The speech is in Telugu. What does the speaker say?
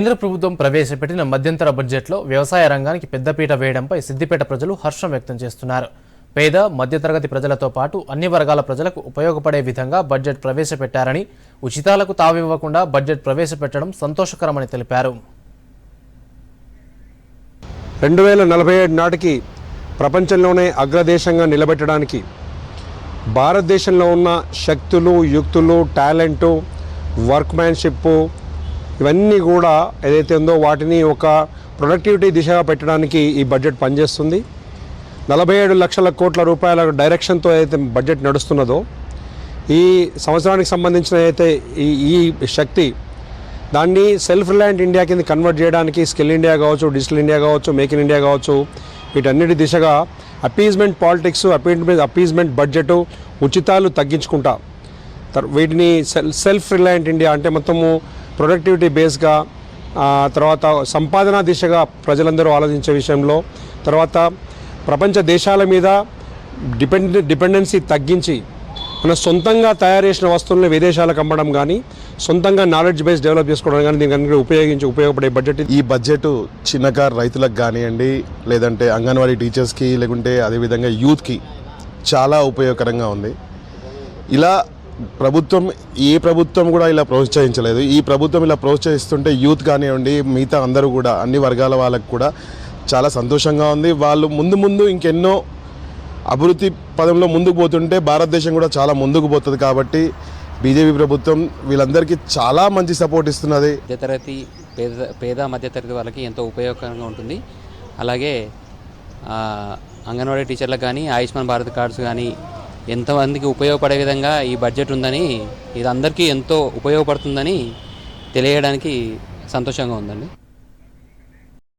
కేంద్ర ప్రభుత్వం ప్రవేశపెట్టిన మధ్యంతర బడ్జెట్లో వ్యవసాయ రంగానికి పెద్దపీట వేయడంపై సిద్దిపేట ప్రజలు హర్షం వ్యక్తం చేస్తున్నారు. పేద మధ్యతరగతి ప్రజలతో పాటు అన్ని వర్గాల ప్రజలకు ఉపయోగపడే విధంగా బడ్జెట్ ప్రవేశపెట్టారని ఉచితాలకు తావివ్వకుండా బడ్జెట్ ప్రవేశపెట్టడం సంతోషకరమని తెలిపారు. రెండు వేల నలభై ఏడు నాటికి ప్రపంచంలోనే అగ్రదేశంగా నిలబెట్టడానికి భారతదేశంలో ఉన్న శక్తులు యుక్తులు టాలెంటు వర్క్మ్యాన్షిప్ ఇవన్నీ కూడా ఏదైతే ఉందో వాటిని ఒక ప్రొడక్టివిటీ దిశగా పెట్టడానికి ఈ బడ్జెట్ పనిచేస్తుంది. నలభై ఏడు లక్షల కోట్ల రూపాయల డైరెక్షన్తో ఏదైతే బడ్జెట్ నడుస్తున్నదో ఈ సంవత్సరానికి సంబంధించిన అయితే ఈ ఈ శక్తి దాన్ని సెల్ఫ్ రిలయంట్ ఇండియా కింద కన్వర్ట్ చేయడానికి స్కిల్ ఇండియా కావచ్చు డిజిటల్ ఇండియా కావచ్చు మేక్ ఇన్ ఇండియా కావచ్చు వీటన్నిటి దిశగా appeasement politics appeasement appeasement budget ఉచితాలు తగ్గించుకుంటా. వీటిని సెల్ సెల్ఫ్ రిలయంట్ ఇండియా అంటే మొత్తము ప్రొడక్టివిటీ బేస్గా తర్వాత సంపాదన దిశగా ప్రజలందరూ ఆలోచించే విషయంలో తర్వాత ప్రపంచ దేశాల మీద డిపెండ్ డిపెండెన్సీ తగ్గించి మన సొంతంగా తయారు చేసిన వస్తువులను విదేశాలకు అమ్మడం కానీ సొంతంగా నాలెడ్జ్ బేస్ డెవలప్ చేసుకోవడం కానీ దీనికి ఉపయోగించి ఉపయోగపడే బడ్జెట్ ఈ బడ్జెట్ చిన్నకారు రైతులకు కానివ్వండి లేదంటే అంగన్వాడీ టీచర్స్కి లేకుంటే అదేవిధంగా యూత్కి చాలా ఉపయోగకరంగా ఉంది. ఇలా ప్రభుత్వం ఏ ప్రభుత్వం కూడా ఇలా ప్రోత్సహించలేదు. ఈ ప్రభుత్వం ఇలా ప్రోత్సహిస్తుంటే యూత్ కానివ్వండి మిగతా అందరూ కూడా అన్ని వర్గాల వాళ్ళకు కూడా చాలా సంతోషంగా ఉంది. వాళ్ళు ముందు ముందు ఇంకెన్నో అభివృద్ధి పదంలో ముందుకు పోతుంటే భారతదేశం కూడా చాలా ముందుకు పోతుంది కాబట్టి బీజేపీ ప్రభుత్వం వీళ్ళందరికీ చాలా మంచి సపోర్ట్ ఇస్తున్నది. మధ్యతరగతి పేద పేద మధ్యతరగతి వాళ్ళకి ఎంతో ఉపయోగకరంగా ఉంటుంది. అలాగే అంగన్వాడీ టీచర్లకు కానీ ఆయుష్మాన్ భారత్ కార్డ్స్ కానీ ఎంతమందికి ఉపయోగపడే విధంగా ఈ బడ్జెట్ ఉందని ఇది అందరికీ ఎంతో ఉపయోగపడుతుందని తెలియడానికి సంతోషంగా ఉందండి.